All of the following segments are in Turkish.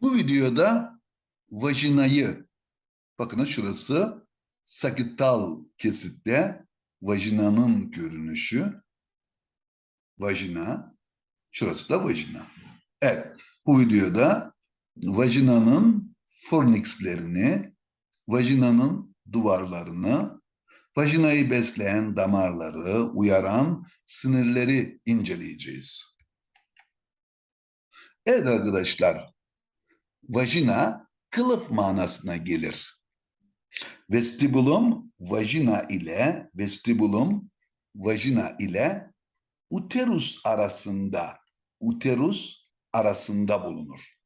Bu videoda vajinayı, bakın şurası sakital kesitte vajinanın görünüşü, vajina, şurası da vajina. Evet, bu videoda vajinanın fornixlerini, vajinanın duvarlarını, vajinayı besleyen damarları, uyaran sinirleri inceleyeceğiz. Evet arkadaşlar, vajina kılıf manasına gelir. Vestibulum vajina ile vestibulum vajina ile uterus arasında uterus arasında bulunur.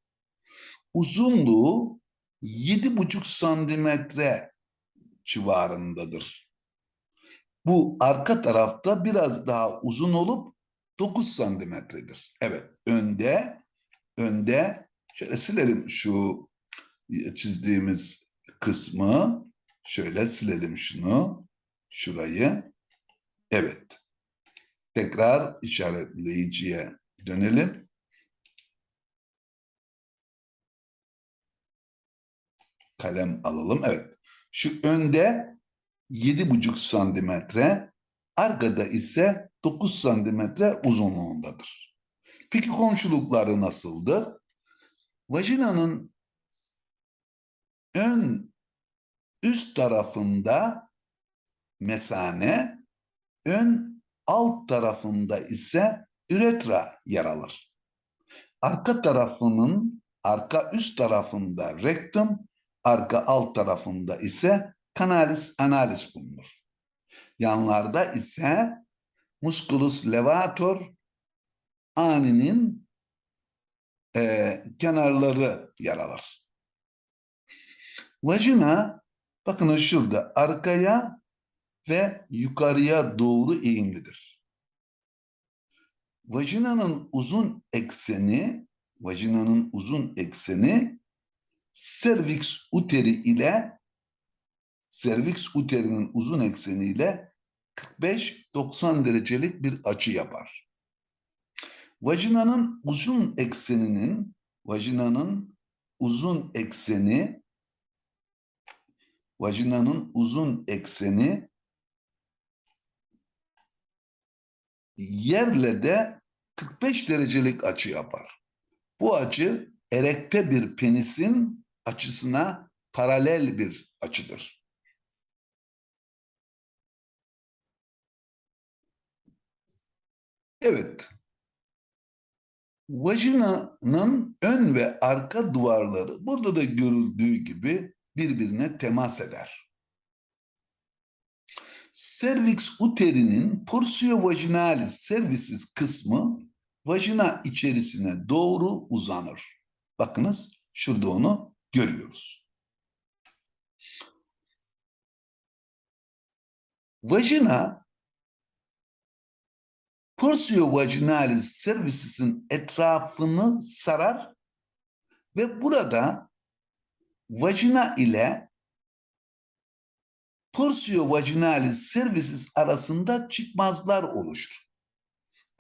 Uzunluğu yedi buçuk santimetre civarındadır. Bu arka tarafta biraz daha uzun olup 9 santimetredir. Evet, önde önde şöyle silelim şu çizdiğimiz kısmı. Şöyle silelim şunu. Şurayı. Evet. Tekrar işaretleyiciye dönelim. Kalem alalım. Evet. Şu önde yedi buçuk santimetre, arkada ise 9 santimetre uzunluğundadır. Peki komşulukları nasıldır? Vajinanın ön üst tarafında mesane, ön alt tarafında ise üretra yer alır. Arka tarafının arka üst tarafında rektum, arka alt tarafında ise kanalis analis bulunur. Yanlarda ise musculus levator aninin e, kenarları yer alır. Vajina bakın şurada arkaya ve yukarıya doğru eğimlidir. Vajinanın uzun ekseni vajinanın uzun ekseni cervix uteri ile cervix uterinin uzun ekseni ile 45-90 derecelik bir açı yapar. Vajinanın uzun ekseninin vajinanın uzun ekseni vajinanın uzun ekseni yerle de 45 derecelik açı yapar. Bu açı erekte bir penisin açısına paralel bir açıdır. Evet. Vajinanın ön ve arka duvarları burada da görüldüğü gibi birbirine temas eder. Cervix uterinin porsio vaginalis cervicis kısmı vajina içerisine doğru uzanır. Bakınız şurada onu görüyoruz. Vajina porsio vaginalis cervicis'in etrafını sarar ve burada vajina ile porsio vaginalis cervicis arasında çıkmazlar oluşur.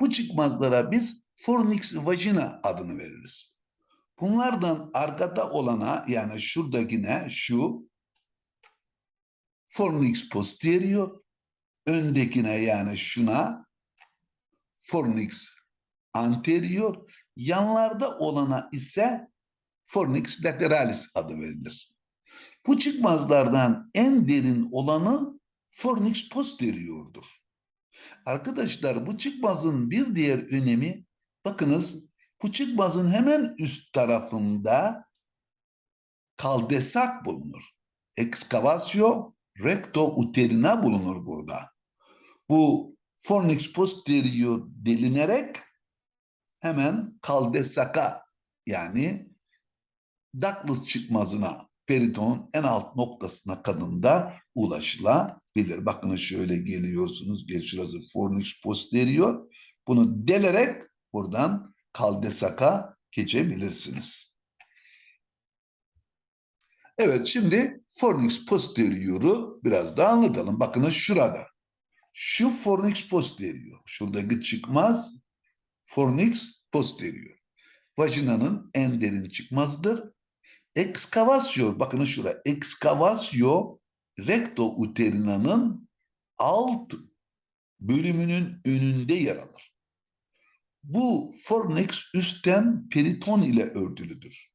Bu çıkmazlara biz fornix vagina adını veririz. Bunlardan arkada olana yani şuradakine şu fornix posterior, öndekine yani şuna fornix anterior, yanlarda olana ise fornix lateralis adı verilir. Bu çıkmazlardan en derin olanı fornix posteriordur. Arkadaşlar bu çıkmazın bir diğer önemi bakınız bu çıkmazın hemen üst tarafında kaldesak bulunur. Excavasio recto uterina bulunur burada. Bu fornix posterior delinerek hemen kaldesaka yani Douglas çıkmazına periton en alt noktasına kadında ulaşılabilir. Bakın şöyle geliyorsunuz. Gel şurası fornix posterior. Bunu delerek buradan kaldesaka geçebilirsiniz. Evet şimdi fornix posterior'u biraz daha anlatalım. Bakınız şurada. Şu fornix posterior. Şuradaki çıkmaz fornix posterior. vajinanın en derin çıkmazdır. Ekskavasyon, bakın şuraya, ekskavasyon recto uterinanın alt bölümünün önünde yer alır. Bu fornix üstten periton ile örtülüdür.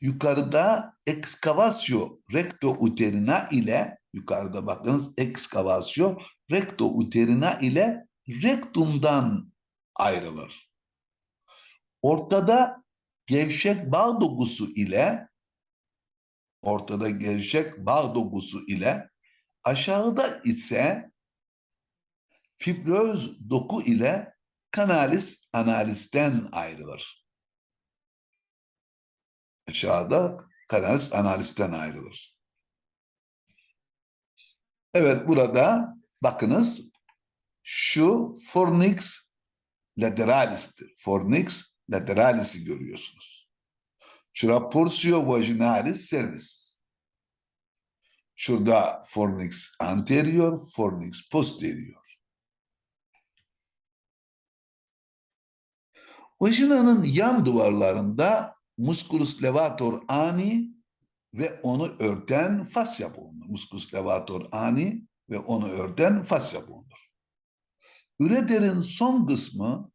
Yukarıda ekskavasyon recto uterina ile yukarıda bakınız ekskavasyon recto uterina ile rektumdan ayrılır. Ortada gevşek bağ dokusu ile ortada gevşek bağ dokusu ile aşağıda ise fibröz doku ile kanalis analisten ayrılır. Aşağıda kanalis analisten ayrılır. Evet burada bakınız şu fornix lateralis'tir. Fornix lateralis'i görüyorsunuz. Şura porsio vaginalis cervicis. Şurada fornix anterior, fornix posterior. Vajinanın yan duvarlarında musculus levator ani ve onu örten fasya bulunur. Musculus levator ani ve onu örten fasya bulunur. Üreterin son kısmı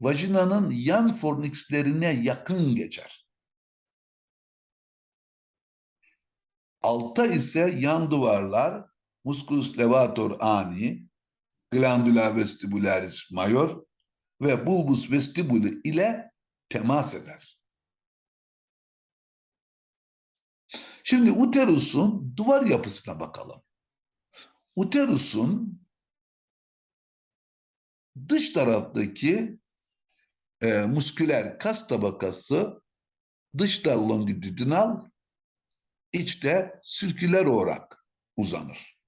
vajinanın yan fornixlerine yakın geçer. Altta ise yan duvarlar musculus levator ani, glandula vestibularis major ve bulbus vestibuli ile temas eder. Şimdi uterusun duvar yapısına bakalım. Uterusun dış taraftaki e, musküler kas tabakası dışta longitudinal, içte sirküler olarak uzanır.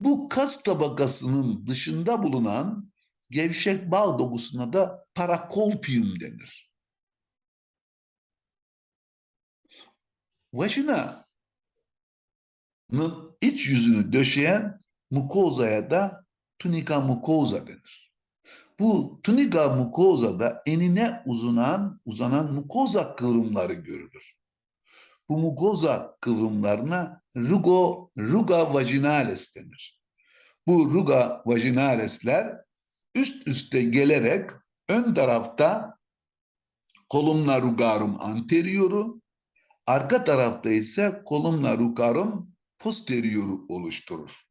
Bu kas tabakasının dışında bulunan gevşek bağ dokusuna da parakolpium denir. Vajinanın iç yüzünü döşeyen mukozaya da tunika mukoza denir. Bu tunika mukozada enine uzanan, uzanan mukoza kıvrımları görülür. Bu mukoza kıvrımlarına rugo, ruga vaginales denir. Bu ruga vaginalesler üst üste gelerek ön tarafta columna rugarum anterioru, arka tarafta ise columna rugarum posterioru oluşturur.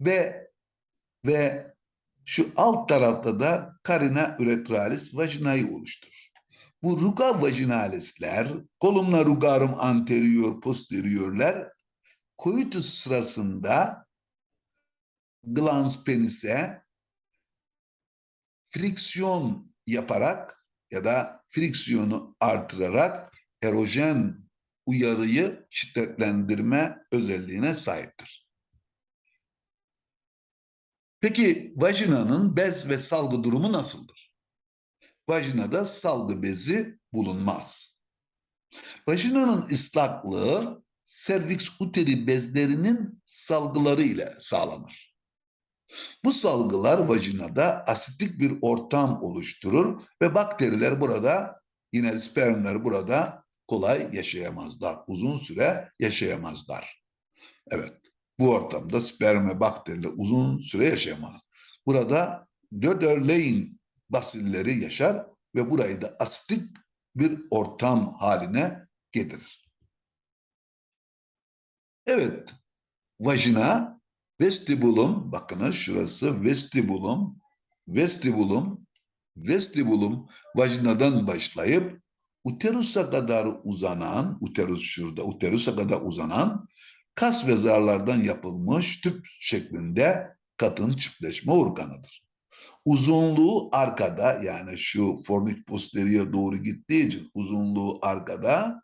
Ve ve şu alt tarafta da carina uretralis vajinayı oluşturur. Bu ruga vaginalisler, columna rugarum anterior posteriorler koitus sırasında glans penise friksiyon yaparak ya da friksiyonu artırarak erojen uyarıyı şiddetlendirme özelliğine sahiptir. Peki vajinanın bez ve salgı durumu nasıldır? Vajinada salgı bezi bulunmaz. Vajinanın ıslaklığı serviks uteri bezlerinin salgıları ile sağlanır. Bu salgılar vajinada asitik bir ortam oluşturur ve bakteriler burada yine spermler burada kolay yaşayamazlar. Uzun süre yaşayamazlar. Evet. Bu ortamda sperm ve bakteriler uzun süre yaşayamaz. Burada Döderlein basilleri yaşar ve burayı da asitik bir ortam haline getirir. Evet, vajina, vestibulum, bakınız şurası vestibulum, vestibulum, vestibulum vajinadan başlayıp uterusa kadar uzanan, uterus şurada, uterusa kadar uzanan kas ve yapılmış tüp şeklinde kadın çiftleşme organıdır. Uzunluğu arkada yani şu fornix posterior doğru gittiği için uzunluğu arkada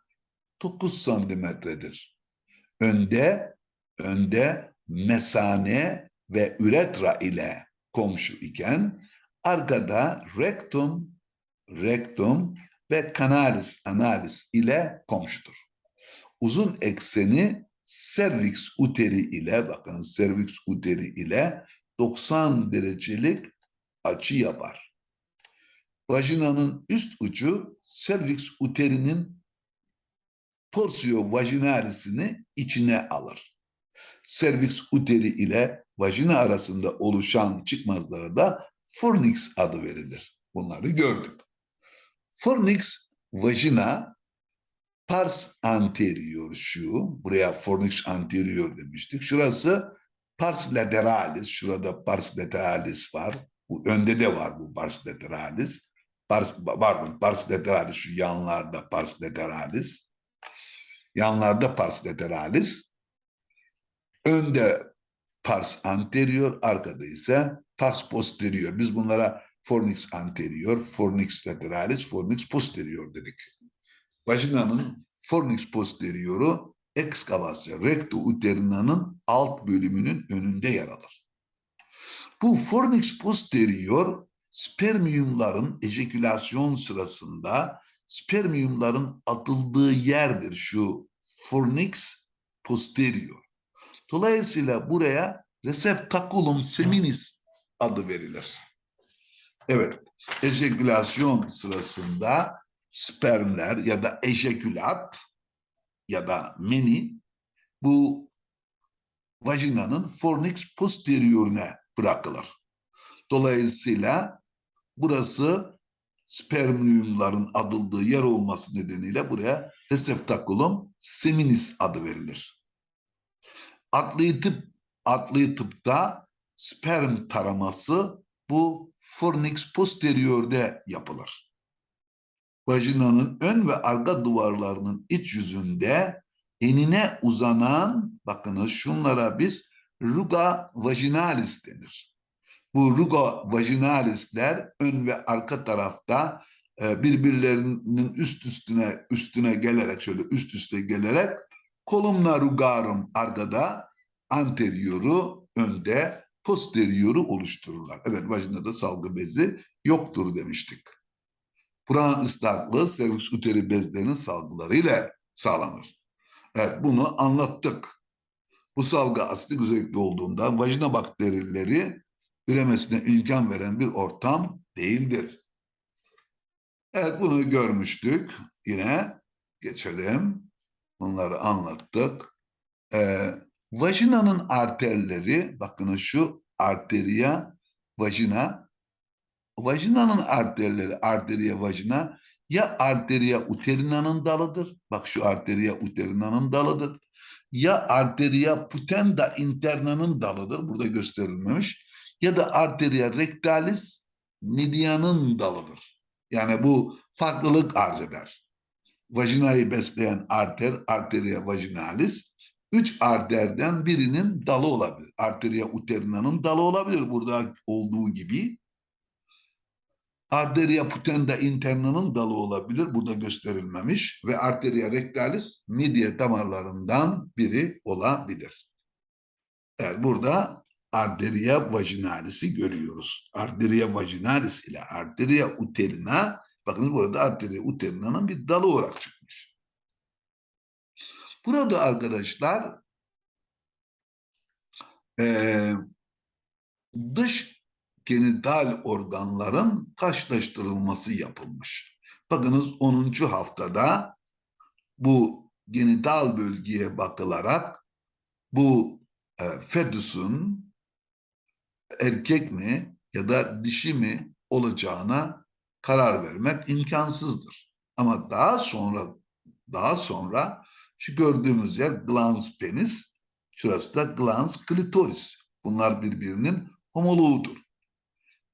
9 santimetredir. Önde, önde mesane ve üretra ile komşu iken arkada rektum, rektum ve kanalis, analis ile komşudur. Uzun ekseni cervix uteri ile bakın cervix uteri ile 90 derecelik açı yapar. Vajinanın üst ucu cervix uterinin porsio vajinalisini içine alır. Cervix uteri ile vajina arasında oluşan çıkmazlara da fornix adı verilir. Bunları gördük. Fornix vajina pars anterior şu, buraya fornix anterior demiştik. Şurası pars lateralis, şurada pars lateralis var. Bu önde de var bu pars lateralis. Pars, pardon, pars lateralis şu yanlarda pars lateralis. Yanlarda pars lateralis. Önde pars anterior, arkada ise pars posterior. Biz bunlara fornix anterior, fornix lateralis, fornix posterior dedik. Vajinanın fornix posterioru ekskavasyon recto uterinanın alt bölümünün önünde yer alır. Bu fornix posterior spermiyumların ejekülasyon sırasında spermiyumların atıldığı yerdir şu fornix posterior. Dolayısıyla buraya receptaculum seminis adı verilir. Evet, ejekülasyon sırasında spermler ya da ejekülat ya da meni bu vajinanın fornix posteriorine bırakılır. Dolayısıyla burası spermiyumların adıldığı yer olması nedeniyle buraya receptaculum seminis adı verilir. Adli tıp, adli tıpta sperm taraması bu fornix posterior'de yapılır. Vajinanın ön ve arka duvarlarının iç yüzünde enine uzanan, bakınız şunlara biz ruga vaginalis denir. Bu ruga vaginalisler ön ve arka tarafta e, birbirlerinin üst üstüne üstüne gelerek şöyle üst üste gelerek kolumna rugarum arkada anterioru önde posterioru oluştururlar. Evet vajinada salgı bezi yoktur demiştik. Buranın ıslaklığı servis uteri bezlerinin salgılarıyla sağlanır. Evet bunu anlattık. Bu salgı asitik özellikli olduğunda vajina bakterileri üremesine imkan veren bir ortam değildir. Evet bunu görmüştük. Yine geçelim. Bunları anlattık. Ee, vajinanın arterleri, bakın şu arteria, vajina. Vajinanın arterleri, arteria, vajina ya arteria uterinanın dalıdır. Bak şu arteria uterinanın dalıdır. Ya arteria putenda internanın dalıdır. Burada gösterilmemiş. Ya da arteria rectalis medianın dalıdır. Yani bu farklılık arz eder. Vajinayı besleyen arter, arteria vaginalis, üç arterden birinin dalı olabilir. Arteria uterinanın dalı olabilir burada olduğu gibi. Arteria putenda internanın dalı olabilir. Burada gösterilmemiş. Ve arteria rectalis midye damarlarından biri olabilir. Evet, burada arteria vaginalis'i görüyoruz. Arteria vaginalis ile arteria uterina bakın burada arteria uterinanın bir dalı olarak çıkmış. Burada arkadaşlar e, dış genital organların karşılaştırılması yapılmış. Bakınız 10. haftada bu genital bölgeye bakılarak bu e, fetüsün erkek mi ya da dişi mi olacağına karar vermek imkansızdır. Ama daha sonra daha sonra şu gördüğümüz yer glans penis, şurası da glans klitoris. Bunlar birbirinin homoloğudur.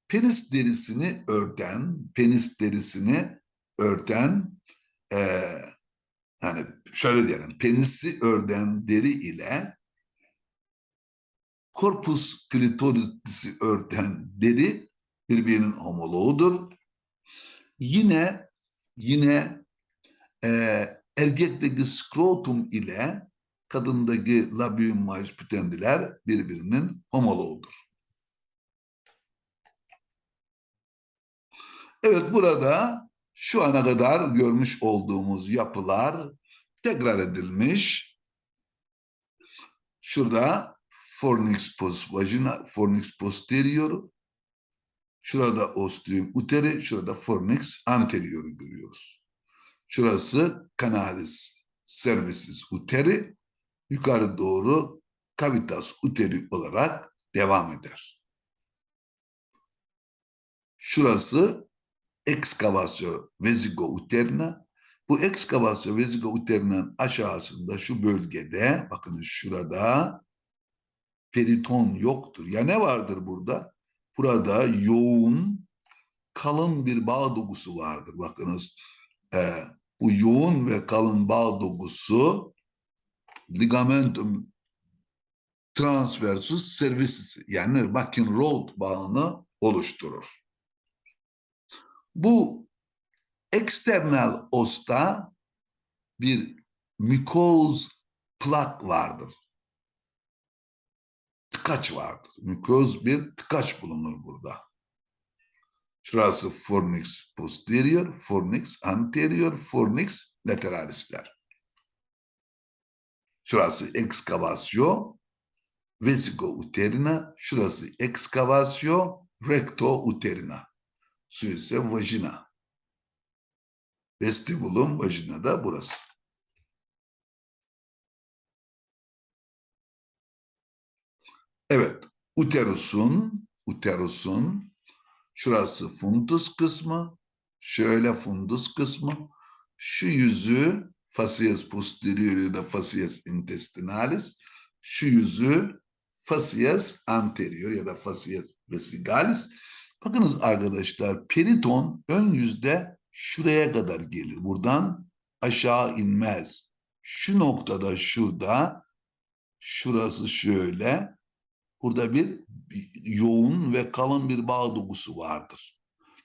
Penis derisini örten, penis derisini örten e, yani şöyle diyelim penisi örten deri ile korpus klitorisi örten deri birbirinin homoloğudur. Yine yine e, erkekteki skrotum ile kadındaki labium majus putendiler birbirinin homoloğudur. Evet burada şu ana kadar görmüş olduğumuz yapılar tekrar edilmiş. Şurada fornix post vagina, fornix posterior. Şurada ostium uteri, şurada fornix anterior'u görüyoruz. Şurası canalis cervicis uteri, yukarı doğru cavitas uteri olarak devam eder. Şurası excavasyon vesico uterna. Bu excavasyon vesico uterna'nın aşağısında şu bölgede bakın şurada periton yoktur. Ya ne vardır burada? Burada yoğun kalın bir bağ dokusu vardır. Bakınız e, bu yoğun ve kalın bağ dokusu ligamentum transversus cervicis yani McEnroe bağını oluşturur. Bu eksternal osta bir mikoz plak vardır. Tıkaç vardır. Mikoz bir tıkaç bulunur burada. Şurası fornix posterior, fornix anterior, fornix lateralisler. Şurası excavasyon, vesico uterina, şurası excavasyon, recto uterina. Su ise vajina. Vestibulum vajina da burası. Evet, uterusun, uterusun, şurası fundus kısmı, şöyle fundus kısmı, şu yüzü facies posterior da facies intestinalis, şu yüzü facies anterior ya da facies vesicalis. Bakınız arkadaşlar, periton ön yüzde şuraya kadar gelir. Buradan aşağı inmez. Şu noktada şurada, şurası şöyle, burada bir, yoğun ve kalın bir bağ dokusu vardır.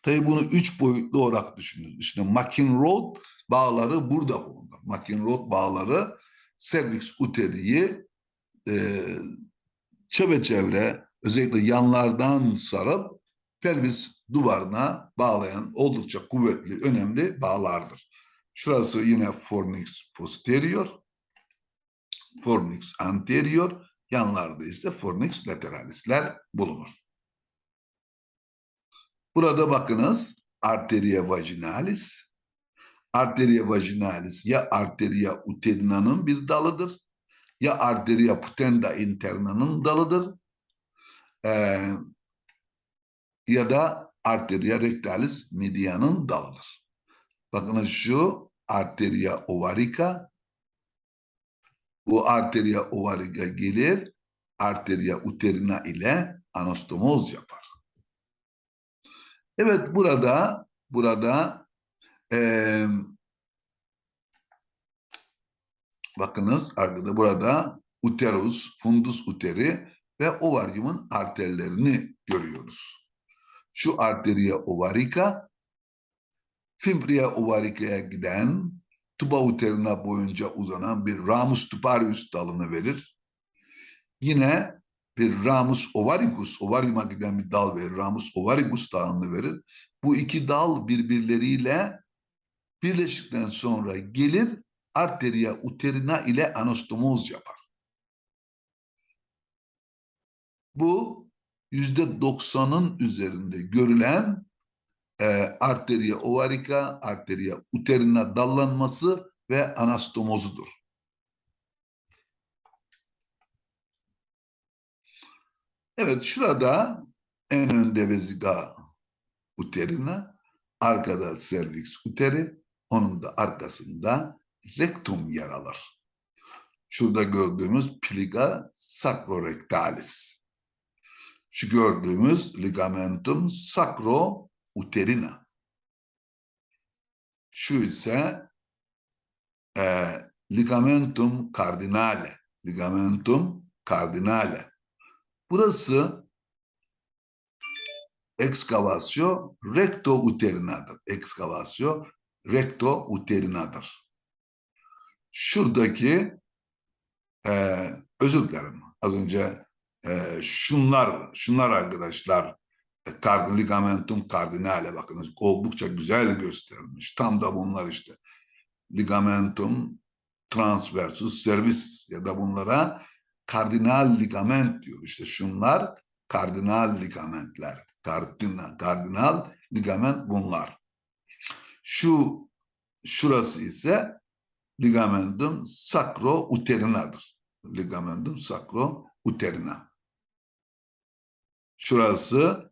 Tabi bunu üç boyutlu olarak düşünün. İşte McEnroe bağları burada bulunur. McEnroe bağları cervix uteriyi e, çepeçevre özellikle yanlardan sarıp pelvis duvarına bağlayan oldukça kuvvetli, önemli bağlardır. Şurası yine fornix posterior, fornix anterior, yanlarda ise fornix lateralisler bulunur. Burada bakınız arteria vaginalis. Arteria vaginalis ya arteria uterina'nın bir dalıdır ya arteria putenda interna'nın dalıdır. Ee, ya da arteria rectalis medianın dalıdır. Bakınız şu arteria ovarica bu arteria ovarica gelir arteria uterina ile anastomoz yapar. Evet burada burada e, bakınız arkada burada uterus, fundus uteri ve ovaryumun arterlerini görüyoruz. Şu arteria ovarica fimbria ovarica'ya giden tuba uterina boyunca uzanan bir ramus tubarius dalını verir. Yine bir ramus ovaricus, ovariuma giden bir dal verir. Ramus ovaricus dalını verir. Bu iki dal birbirleriyle birleştikten sonra gelir arteria uterina ile anastomoz yapar. Bu yüzde doksanın üzerinde görülen e, arteria ovarica, arteria uterina dallanması ve anastomozudur. Evet şurada en önde veziga uterina, arkada cervix uteri, onun da arkasında rektum yer alır. Şurada gördüğümüz pliga sacrorectalis. Şu gördüğümüz ligamentum sacro-uterina. Şu ise e, ligamentum cardinale. Ligamentum cardinale. Burası ekskavasyon recto uterinadır. Ekskavasyon recto uterinadır. Şuradaki e, özür dilerim. Az önce e, şunlar, şunlar arkadaşlar e, kard, ligamentum cardinale bakınız oldukça güzel gösterilmiş. Tam da bunlar işte. Ligamentum transversus cervicis ya da bunlara kardinal ligament diyor. İşte şunlar kardinal ligamentler. Kardinal, kardinal ligament bunlar. Şu şurası ise ligamentum sacro-uterinadır. Ligamentum sacro-uterina. Şurası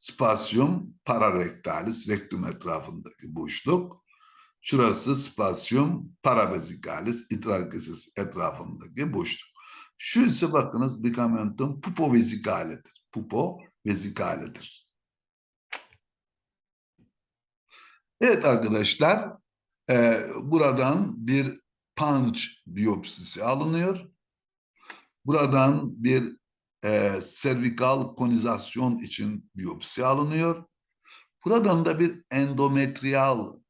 spasium pararectalis, rektum etrafındaki boşluk. Şurası spasium paravesikalis, idrar kesesi etrafındaki boşluk. Şu ise bakınız ligamentum pupovesicaledir. Pupo vezikaledir. Evet arkadaşlar, e, buradan bir punch biyopsisi alınıyor. Buradan bir e, servikal konizasyon için biyopsi alınıyor. Buradan da bir endometriyal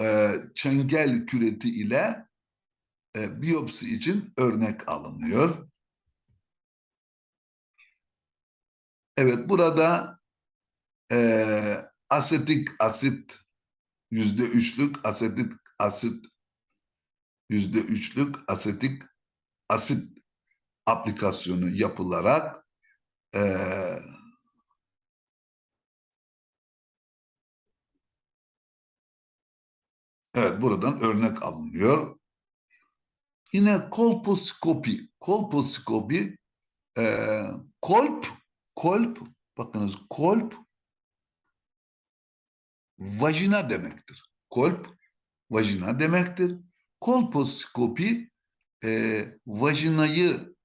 e, çengel küreti ile e, biyopsi için örnek alınıyor. Evet burada e, asetik asit yüzde üçlük asetik asit yüzde üçlük asetik asit aplikasyonu yapılarak e, evet buradan örnek alınıyor. Yine kolposkopi, kolposkopi e, kolp, kolp, bakınız kolp vajina demektir. Kolp vajina demektir. Kolposkopi e, vajinayı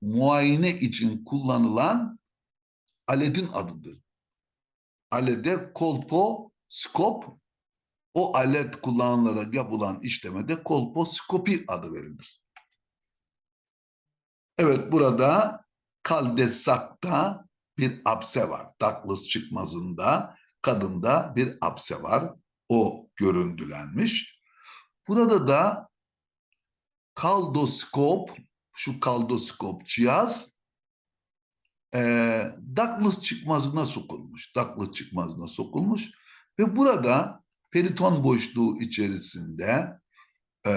muayene için kullanılan aletin adıdır. Alede kolposkop o alet kullanılarak yapılan işlemede kolposkopi adı verilir. Evet burada kaldesakta bir apse var. Douglas çıkmazında kadında bir apse var. O görüntülenmiş. Burada da kaldoskop, şu kaldoskop cihaz e, Douglas çıkmazına sokulmuş. Douglas çıkmazına sokulmuş ve burada periton boşluğu içerisinde e,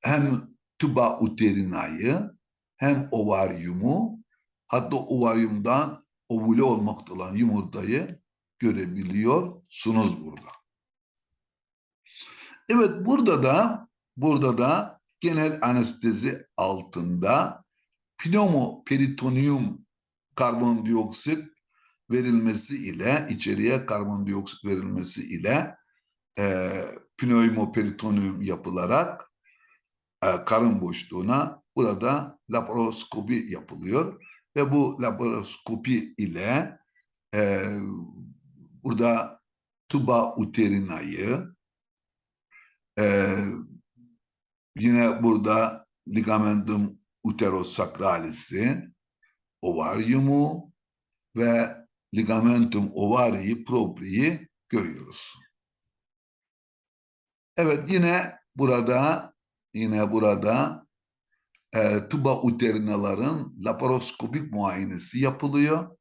hem tuba uterinayı hem ovaryumu hatta ovaryumdan ovule olmakta olan yumurtayı görebiliyorsunuz burada. Evet burada da burada da genel anestezi altında pneumoperitoneum karbondioksit verilmesi ile içeriye karbondioksit verilmesi ile e, pneumoperitoneum yapılarak e, karın boşluğuna burada laparoskopi yapılıyor ve bu laparoskopi ile e, burada tuba uterinayı e, yine burada ligamentum uterosakralisi ovaryumu ve ligamentum ovarii propriyi görüyoruz. Evet yine burada yine burada e, tuba uterinaların laparoskopik muayenesi yapılıyor.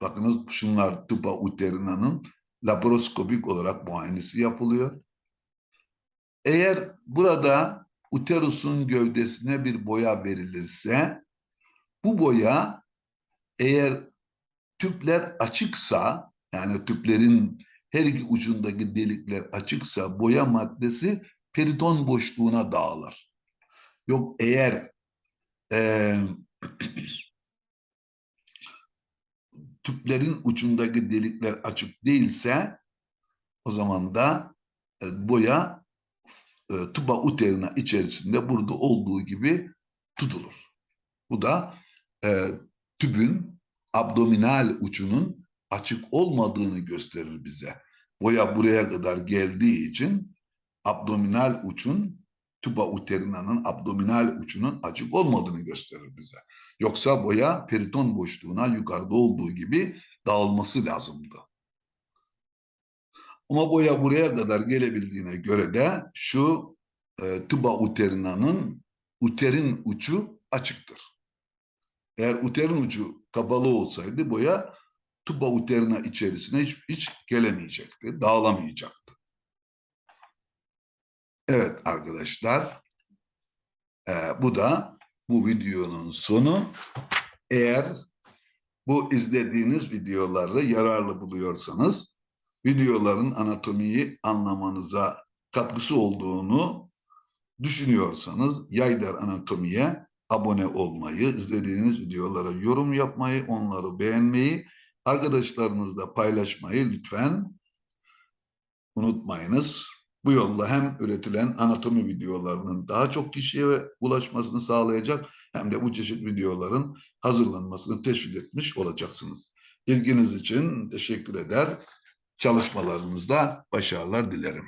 Bakınız şunlar tuba uterinanın laparoskopik olarak muayenesi yapılıyor. Eğer burada uterusun gövdesine bir boya verilirse bu boya eğer tüpler açıksa yani tüplerin her iki ucundaki delikler açıksa boya maddesi periton boşluğuna dağılır. Yok eğer e, tüplerin ucundaki delikler açık değilse o zaman da e, boya e, tuba uterina içerisinde burada olduğu gibi tutulur. Bu da e, tübün abdominal ucunun açık olmadığını gösterir bize. Boya buraya kadar geldiği için abdominal uçun tuba uterinanın abdominal uçunun açık olmadığını gösterir bize. Yoksa boya periton boşluğuna yukarıda olduğu gibi dağılması lazımdı. Ama boya buraya kadar gelebildiğine göre de şu e, tuba uterinanın uterin ucu açıktır. Eğer uterin ucu kapalı olsaydı boya tuba uterina içerisine hiç, hiç gelemeyecekti, dağılamayacaktı. Evet arkadaşlar, e, bu da bu videonun sonu. Eğer bu izlediğiniz videoları yararlı buluyorsanız videoların anatomiyi anlamanıza katkısı olduğunu düşünüyorsanız Yaylar Anatomi'ye abone olmayı, izlediğiniz videolara yorum yapmayı, onları beğenmeyi, arkadaşlarınızla paylaşmayı lütfen unutmayınız. Bu yolla hem üretilen anatomi videolarının daha çok kişiye ulaşmasını sağlayacak hem de bu çeşit videoların hazırlanmasını teşvik etmiş olacaksınız. İlginiz için teşekkür eder. Çalışmalarınızda başarılar dilerim.